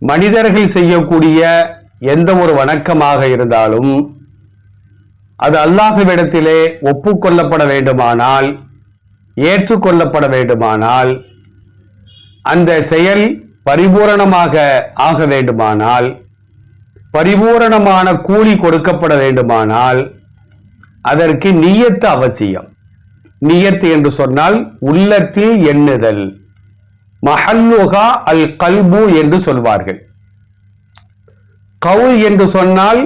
மனிதர்கள் செய்யக்கூடிய எந்த ஒரு வணக்கமாக இருந்தாலும் அது அல்லாஹுவிடத்திலே ஒப்புக்கொள்ளப்பட வேண்டுமானால் ஏற்றுக்கொள்ளப்பட வேண்டுமானால் அந்த செயல் பரிபூரணமாக ஆக வேண்டுமானால் பரிபூரணமான கூலி கொடுக்கப்பட வேண்டுமானால் அதற்கு நியத்து அவசியம். நியத்து என்று சொன்னால் உள்ளத்தில் எண்ணுதல். மஹல்லுகா அல் கல்பு என்று சொல்வார்கள். கவுல் என்று சொன்னால்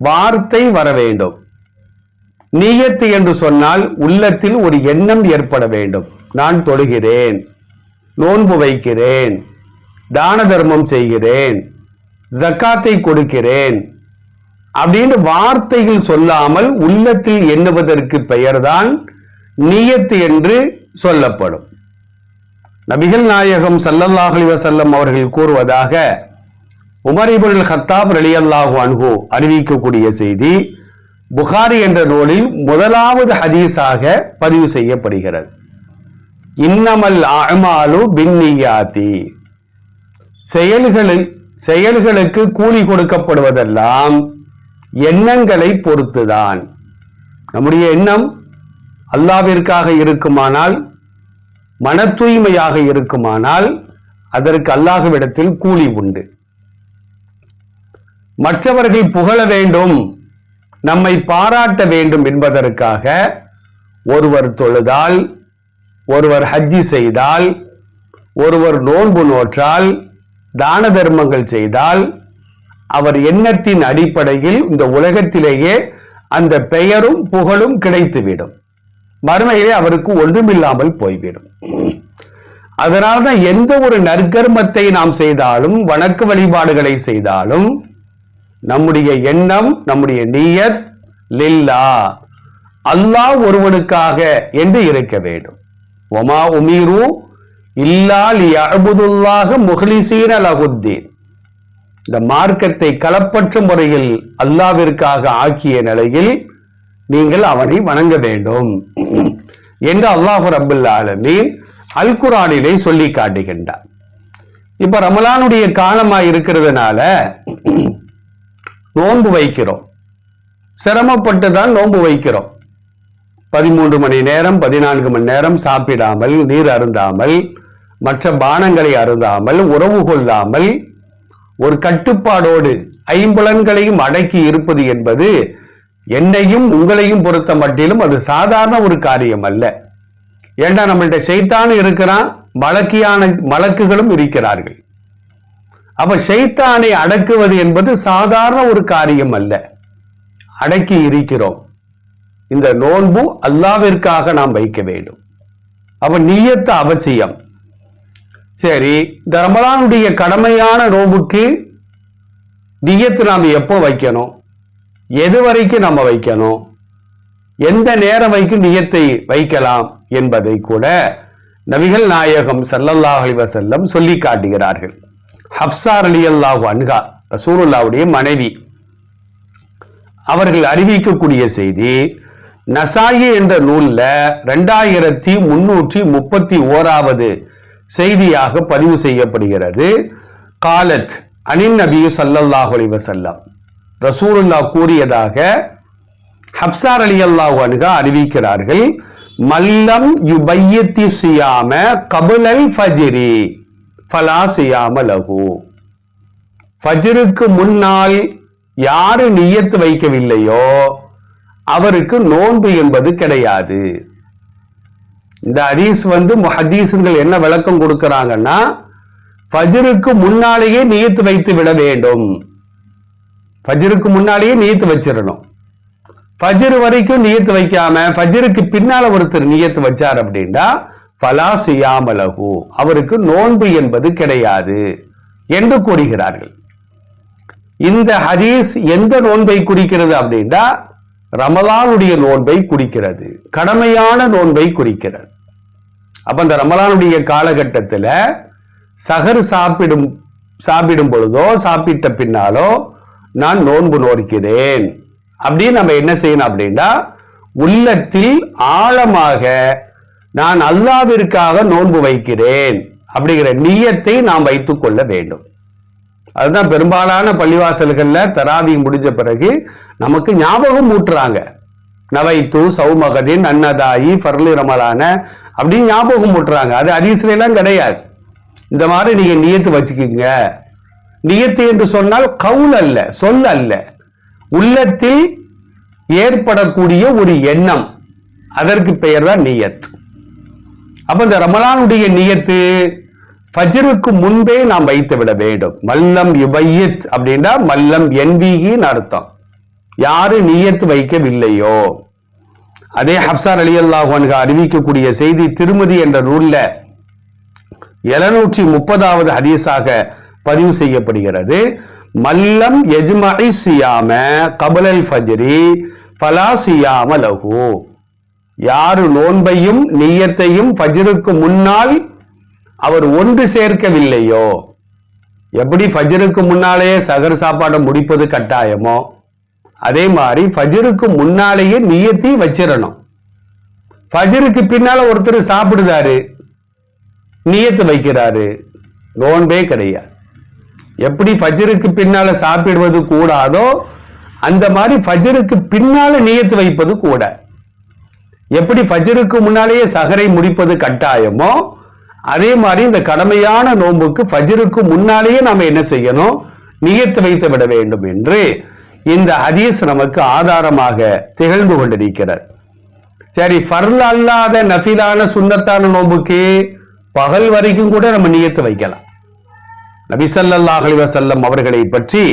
வார்த்தை வர வேண்டும். நியத்து என்று சொன்னால் உள்ளத்தில் ஒரு எண்ணம் ஏற்பட வேண்டும். நான் தொழுகிறேன் நோன்பு வைக்கிறேன் தான தர்மம் செய்கிறேன் ஜக்காத்தை கொடுக்கிறேன் அப்படின்னு வார்த்தைகள் சொல்லாமல் உள்ளத்தில் எண்ணுவதற்கு பெயர்தான் நியத்து என்று சொல்லப்படும். நபிகள் நாயகம் ஸல்லல்லாஹு அலைஹி அவர்கள் கூறுவதாக உமரிபுல் இப்னுல் ஹத்தாப் ரலியல்லாஹு அன்ஹு அறிவிக்கக்கூடிய செய்தி புகாரி என்ற நூலில் முதலாவது ஹதீஸாக பதிவு செய்யப்படுகிறது. இன்னமல் அமாலு பின்னியாத்தி. செயல்களில் செயல்களுக்கு கூலி கொடுக்கப்படுவதெல்லாம் எண்ணங்களை பொறுத்துதான். நம்முடைய எண்ணம் அல்லாவிற்காக இருக்குமானால் மன தூய்மையாக இருக்குமானால் அதற்கு அல்லாஹ்விடத்தில் கூலி உண்டு. மற்றவர்கள் புகழ வேண்டும் நம்மை பாராட்ட வேண்டும் என்பதற்காக ஒருவர் தொழுதால் ஒருவர் ஹஜ்ஜி செய்தால் ஒருவர் நோன்பு நோற்றால் தான தர்மங்கள் செய்தால் அவர் எண்ணத்தின் அடிப்படையில் இந்த உலகத்திலேயே அந்த பெயரும் புகழும் கிடைத்துவிடும். மறுமையிலே அவருக்கு ஒன்றுமில்லாமல் போய்விடும். அதனால்தான் எந்த ஒரு நற்கர்மத்தை நாம் செய்தாலும் வணக்க வழிபாடுகளை செய்தாலும் நம்முடைய எண்ணம் நம்முடைய நீயத் லில்லா அல்லாஹ் ஒருவனுக்காக என்று இருக்க வேண்டும். ஒமா உமீரு இல்லா லியஅபுதுல்லாஹ முஹ்லிசீன லகுத்தீன் இந்த மார்க்கத்தை களப்பற்ற முறையில் அல்லாவிற்காக ஆக்கிய நிலையில் நீங்கள் அவனை வணங்க வேண்டும். என்று அல்லாஹு ரபுல் ஆலமீன் அல் குரானிலே சொல்லி காட்டுகின்றார் இப்ப ரமலானுடைய காலமா இருக்கிறதுனால நோன்பு வைக்கிறோம். சிரமப்பட்டு தான் நோன்பு வைக்கிறோம். பதிமூன்று மணி நேரம் பதினான்கு மணி நேரம் சாப்பிடாமல் நீர் அருந்தாமல் மற்ற பானங்களை அருந்தாமல் உறவு கொள்ளாமல் ஒரு கட்டுப்பாடோடு ஐம்புலன்களையும் அடக்கி இருப்பது என்பது என்னையும் உங்களையும் பொறுத்த மட்டிலும் அது சாதாரண ஒரு காரியம் அல்ல. ஏண்டா நம்மள்கிட்ட செய்தான் இருக்கிறான் வழக்கியான வழக்குகளும் இருக்கிறார்கள். அப்ப செய்தானை அடக்குவது என்பது சாதாரண ஒரு காரியம் அல்ல. அடக்கி இருக்கிறோம். இந்த நோன்பு அல்லாவிற்காக நாம் வைக்க வேண்டும். அப்ப நீயத்த அவசியம். சரி இந்த ரமலானுடைய கடமையான நோன்புக்கு நியத்து நாம் எப்போ வைக்கணும்? எது வரைக்கும் நம்ம வைக்கணும்? எந்த நேரம் வைக்கும் நியத்தை வைக்கலாம் என்பதை கூட நபிகள் நாயகம் ஸல்லல்லாஹு அலைஹி சொல்லி காட்டுகிறார்கள். ஹப்சார் அலி அல்லாஹு அன்ஹா ரசூலுல்லாவுடைய மனைவி அவர்கள் அறிவிக்கக்கூடிய செய்தி நசாயி என்ற நூலில் ரெண்டாயிரத்தி முன்னூற்றி முப்பத்தி ஓராவது செய்தியாக பதிவு செய்யப்படுகிறது. காலத் அனின் நபி ஸல்லல்லாஹு அலைஹி ரசூலுல்லா கூறியதாக ஹப்சார் அலி அல்லாஹ் அறிவிக்கிறார்கள். மல்லம் யுபையத்தி சியாம கபுலல் ஃபஜ்ரி ஃபலா சுயாம லகு ஃபஜ்ருக்கு முன்னால் யாரு நியத்து வைக்கவில்லையோ அவருக்கு நோன்பு என்பது கிடையாது. இந்த ஹதீஸ் வந்து ஹதீசுங்கள் என்ன விளக்கம் கொடுக்கிறாங்கன்னா ஃபஜ்ருக்கு முன்னாலேயே நியத்து வைத்து விட வேண்டும். ஃபஜ்ருக்கு முன்னாலேயே நீத்து வச்சிடணும் ஃபஜ்ரு வரைக்கும் நீத்து வைக்காம ஃபஜ்ருக்கு பின்னால ஒருத்தர் நீயத்து வச்சார் அப்படின்னா பலா சியாமலகு. அவருக்கு நோன்பு என்பது கிடையாது என்று கூறுகிறார்கள். இந்த ஹதீஸ் எந்த நோன்பை குறிக்கிறது அப்படின்னா ரமலானுடைய நோன்பை குறிக்கிறது. கடமையான நோன்பை குறிக்கிறது. அப்ப இந்த ரமலானுடைய காலகட்டத்தில் சகர் சாப்பிடும் சாப்பிடும் பொழுதோ சாப்பிட்ட பின்னாலோ நான் நோன்பு நோக்கிறேன் அப்படின்னு நம்ம என்ன செய்யணும் அப்படின்னா உள்ளத்தில் ஆழமாக நான் அல்லாவிற்காக நோன்பு வைக்கிறேன் அப்படிங்கிற நியத்தை நாம் வைத்துக் கொள்ள வேண்டும். அதுதான் பெரும்பாலான பள்ளிவாசல்கள்ல தராவி முடிஞ்ச பிறகு நமக்கு ஞாபகம் ஊட்டுறாங்க. நவைத்து சௌமகதின் அன்னதாயி ஃபர்லி ரமலான அப்படின்னு ஞாபகம் ஊட்டுறாங்க. அது ஹதீஸ்ல கிடையாது. இந்த மாதிரி நீங்க நியத்து வச்சுக்கோங்க. நியத்து என்று சொன்னால் கவுல் அல்ல சொல் அல்ல. உள்ளத்தில் ஏற்படக்கூடிய ஒரு எண்ணம். அதற்கு பெயர் தான் நியத். அப்ப இந்த ரமலானுடைய நியத்து ஃபஜ்ருக்கு முன்பே நாம் வைத்து விட வேண்டும். மல்லம் இவையத் அப்படின்னா மல்லம் என்விகின்னு அர்த்தம். யாரு நியத்து வைக்கவில்லையோ? அதே ஹப்சார் அலி அல்லாஹ் அறிவிக்கக்கூடிய செய்தி திருமதி என்ற நூல்ல எழுநூற்றி முப்பதாவது ஹதீஸாக பதிவு செய்யப்படுகிறது. மல்லம் எஜ்மஇ சியாம கபலல் ஃபஜ்ரி ஃபலா சியாம லஹு. யாரு நோன்பையும் நியத்தையும் ஃபஜ்ருக்கு முன்னால் அவர் ஒன்று சேர்க்கவில்லையோ? எப்படி ஃபஜ்ருக்கு முன்னாலேயே சகர் சாப்பாடை முடிப்பது கட்டாயமோ? அதே மாதிரி ஃபஜ்ருக்கு முன்னாலேயே நீயத்தையும் வச்சிடணும். ஃபஜ்ருக்கு பின்னால ஒருத்தர் சாப்பிடுதாரு நீயத்து வைக்கிறாரு. நோன்பே கிடையாது. எப்படி ஃபஜ்ருக்கு பின்னால சாப்பிடுவது கூடாதோ அந்த மாதிரி ஃபஜ்ருக்கு பின்னால நியத்து வைப்பது கூட. எப்படி ஃபஜ்ருக்கு முன்னாலேயே சகரை முடிப்பது கட்டாயமோ அதே மாதிரி இந்த கடமையான நோன்புக்கு ஃபஜ்ருக்கு முன்னாலேயே நாம என்ன செய்யணும்? நியத்து வைத்து விட வேண்டும் என்று இந்த ஹதீஸ் நமக்கு ஆதாரமாக திகழ்ந்து கொண்டிருக்கிறது. சரி ஃபர்ல் அல்லாத நஃபிலான சுண்ணத்தான நோன்புக்கு பகல் வரைக்கும் கூட நம்ம நியத்து வைக்கலாம். நபிசல்லாஹ் அலிவசல்லம் அவர்களை பற்றி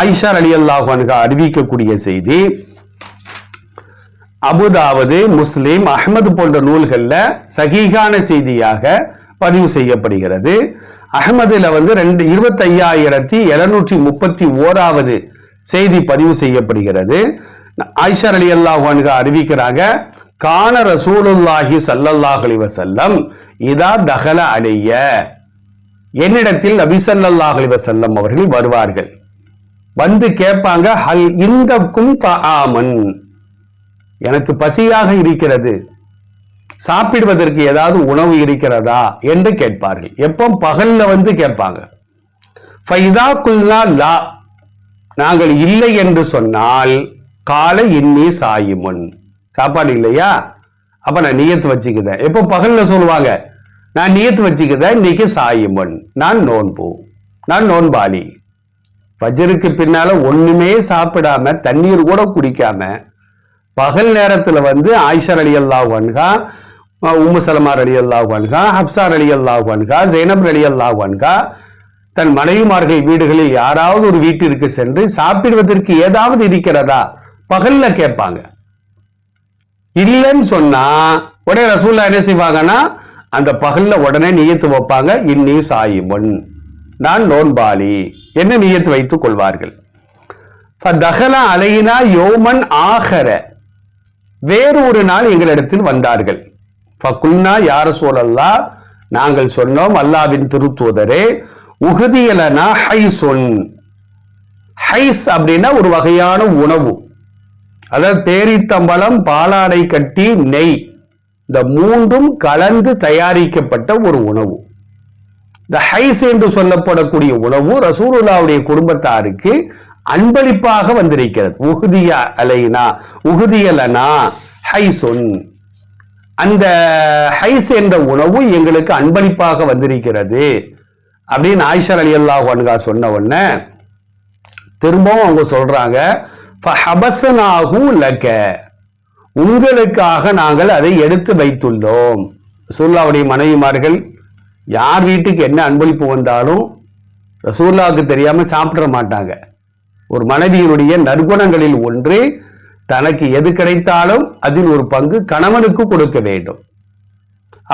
ஆயிஷா அலி அன்ஹா அறிவிக்கக்கூடிய செய்தி அபுதாவது முஸ்லீம் அஹ்மது போன்ற நூல்களில் சகிகான செய்தியாக பதிவு செய்யப்படுகிறது. அகமதுல வந்து ரெண்டு இருபத்தி ஐயாயிரத்தி எழுநூற்றி முப்பத்தி ஓராவது செய்தி பதிவு செய்யப்படுகிறது. ஆயிஷா அலி அல்லாஹ் அறிவிக்கிறாங்க கான ரசூலுல்லாஹி சல்லல்லாஹ் அலைஹி வஸல்லம் இதா தகல அலைய. என்னிடத்தில் நபி ஸல்லல்லாஹு அவர்கள் வருவார்கள். வந்து கேட்பாங்க ஹல் இந்தக்கும் தஆமன். எனக்கு பசியாக இருக்கிறது. சாப்பிடுவதற்கு ஏதாவது உணவு இருக்கிறதா என்று கேட்பார்கள். எப்போ? பகல்ல வந்து கேட்பாங்க. ஃபைதா குல்னா லா. நாங்கள் இல்லை என்று சொன்னால் காலை இன்னி சாயிமுன். சாப்பாடு இல்லையா? அப்ப நான் நியத்து வச்சுக்கிறேன் எப்போ? பகல்ல சொல்லுவாங்க. நான் நியத்து வச்சுக்கிறத இன்னைக்கு சாயிமுன். நான் நோன்பு. நான் நோன்பாளி. வஜருக்கு பின்னால ஒண்ணுமே சாப்பிடாம தண்ணீர் கூட குடிக்காம பகல் நேரத்துல வந்து ஆயிஷர் அலி அல்லாஹ் வன்கா உம்மு சலமார் அலி அல்லாஹ் வன்கா ஹப்சார் அலி அல்லாஹ் வன்கா ஜெய்னப் அலி அல்லாஹ் வன்கா தன் மனைவிமார்கள் வீடுகளில் யாராவது ஒரு வீட்டிற்கு சென்று சாப்பிடுவதற்கு ஏதாவது இருக்கிறதா? பகல்ல கேட்பாங்க. இல்லைன்னு சொன்னா உடனே ரசூல்லா என்ன செய்வாங்கன்னா அந்த பகல்ல உடனே நியத்து வைப்பாங்க இன்னி சாயிபன் நான் நோன்பாளி. என்ன நியத்து வைத்துக் கொள்வார்கள்? ஃபதஹல அலையினா யோமன் ஆகர வேறு ஒரு நாள் எங்களிடத்தில் வந்தார்கள். ஃபகுல்னா யார சூழல்லா நாங்கள் சொன்னோம் அல்லாவின் திருத்தூதரே உகுதியலனா ஹைசொன். ஹைஸ் அப்படின்னா ஒரு வகையான உணவு. அதாவது தேரித்தம்பளம் பாலாடை கட்டி நெய். இந்த மூன்றும் கலந்து தயாரிக்கப்பட்ட ஒரு உணவு. இந்த ஹைஸ் என்று சொல்லப்படக்கூடிய உணவு ரசூலுல்லாவுடைய குடும்பத்தாருக்கு அன்பளிப்பாக வந்திருக்கிறது. உகுதிய அலைனா உகுதியலனா ஹைசொன். அந்த ஹைஸ் என்ற உணவு எங்களுக்கு அன்பளிப்பாக வந்திருக்கிறது. அப்படின்னு ஆயிஷர் அலி அல்லாஹ் சொன்ன உடனே திரும்பவும் அவங்க சொல்றாங்க ஃபஹபஸனாஹு லக. உங்களுக்காக நாங்கள் அதை எடுத்து வைத்துள்ளோம். ரசூல்லாவுடைய மனைவிமார்கள் யார் வீட்டுக்கு என்ன அன்பளிப்பு வந்தாலும் ரசூல்லாவுக்கு தெரியாமல் சாப்பிட மாட்டாங்க. ஒரு மனைவியினுடைய நற்குணங்களில் ஒன்று தனக்கு எது கிடைத்தாலும் அதில் ஒரு பங்கு கணவனுக்கு கொடுக்க வேண்டும்.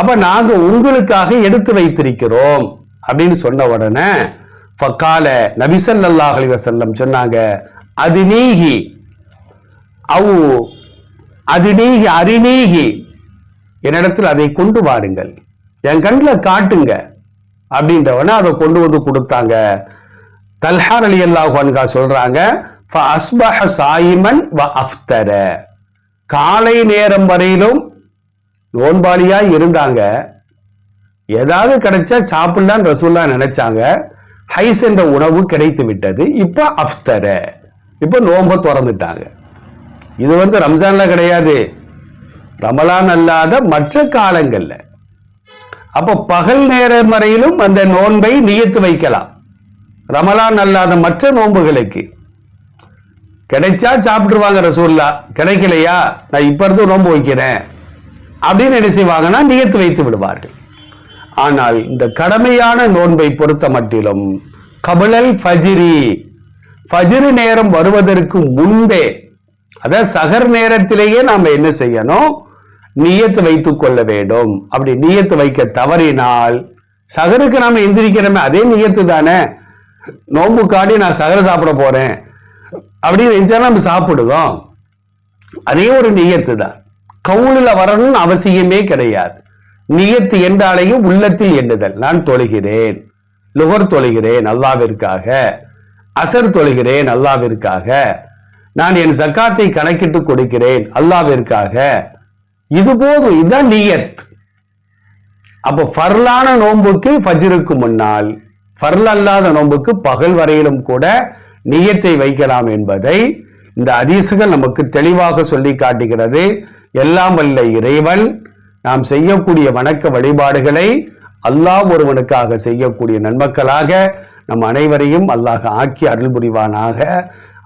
அப்ப நாங்க உங்களுக்காக எடுத்து வைத்திருக்கிறோம் அப்படின்னு சொன்ன உடனே ஃபக்கால நபிசல்லாஹ் அலைஹி வஸல்லம் சொன்னாங்க அது நீகி அவு அதிநீகி அரிநீகி. என்னிடத்தில் அதை கொண்டு வாருங்கள் என் கண்ணில் காட்டுங்க. அப்படின்றவன அதை கொண்டு வந்து கொடுத்தாங்க. தல்ஹார் அலி அல்லாஹான்கா சொல்றாங்க அஸ்பஹ சாயிமன் வ அஃப்தர. காலை நேரம் வரையிலும் நோன்பாளியா இருந்தாங்க. ஏதாவது கிடைச்சா சாப்பிடலாம் ரசூல்லா நினைச்சாங்க. ஹைஸ் என்ற உணவு கிடைத்து விட்டது இப்போ அஃப்தர. இப்போ நோம்ப திறந்துட்டாங்க. இது வந்து ரம்ஜான்ல கிடையாது. ரமலான் அல்லாத மற்ற காலங்கள்ல. அப்ப பகல் நேர வரையிலும் அந்த நோன்பை நியத்து வைக்கலாம். ரமலான் அல்லாத மற்ற நோன்புகளுக்கு. கிடைச்சா சாப்பிட்டுருவாங்க ரசூல்லா கிடைக்கலையா? நான் இப்ப இருந்து நோன்பு வைக்கிறேன். அப்படின்னு என்ன செய்வாங்கன்னா நியத்து வைத்து விடுவார்கள். ஆனால் இந்த கடமையான நோன்பை பொறுத்த மட்டிலும் கபலல் ஃபஜிரி. ஃபஜ்ரு நேரம் வருவதற்கு முன்பே அதான் சகர் நேரத்திலேயே நாம என்ன செய்யணும்? நியத்து வைத்துக் கொள்ள வேண்டும். அப்படி நியத்து வைக்க தவறினால் சகருக்கு நாம எந்திரிக்கிறோமே அதே நியத்து தானே? நோம்பு காடி நான் சகர சாப்பிட போறேன். அப்படின்னு நினைச்சா நம்ம சாப்பிடுவோம். அதே ஒரு நியத்து தான். கவுளில் வரணும்னு அவசியமே கிடையாது. நியத்து என்றாலேயும் உள்ளத்தில் எண்ணுதல். நான் தொழுகிறேன். லுகர் தொழுகிறேன் அல்லாவிற்காக. அசர் தொழுகிறேன் அல்லாவிற்காக. நான் என் சக்காத்தை கணக்கிட்டு கொடுக்கிறேன். அல்லாவிற்காக. இது போதும் இதுதான் நியத். அப்போ ஃபர்லான நோன்புக்கு ஃபஜ்ருக்கு முன்னால் ஃபர்ல் அல்லாத நோன்புக்கு பகல் வரையிலும் கூட நியத்தை வைக்கலாம் என்பதை இந்த அதிசுகள் நமக்கு தெளிவாக சொல்லி காட்டுகிறது. எல்லாம் வல்ல இறைவன் நாம் செய்யக்கூடிய வணக்க வழிபாடுகளை அல்லாஹ் ஒருவனுக்காக செய்யக்கூடிய நன்மக்களாக நம் அனைவரையும் அல்லாஹ் ஆக்கி அருள் புரிவானாக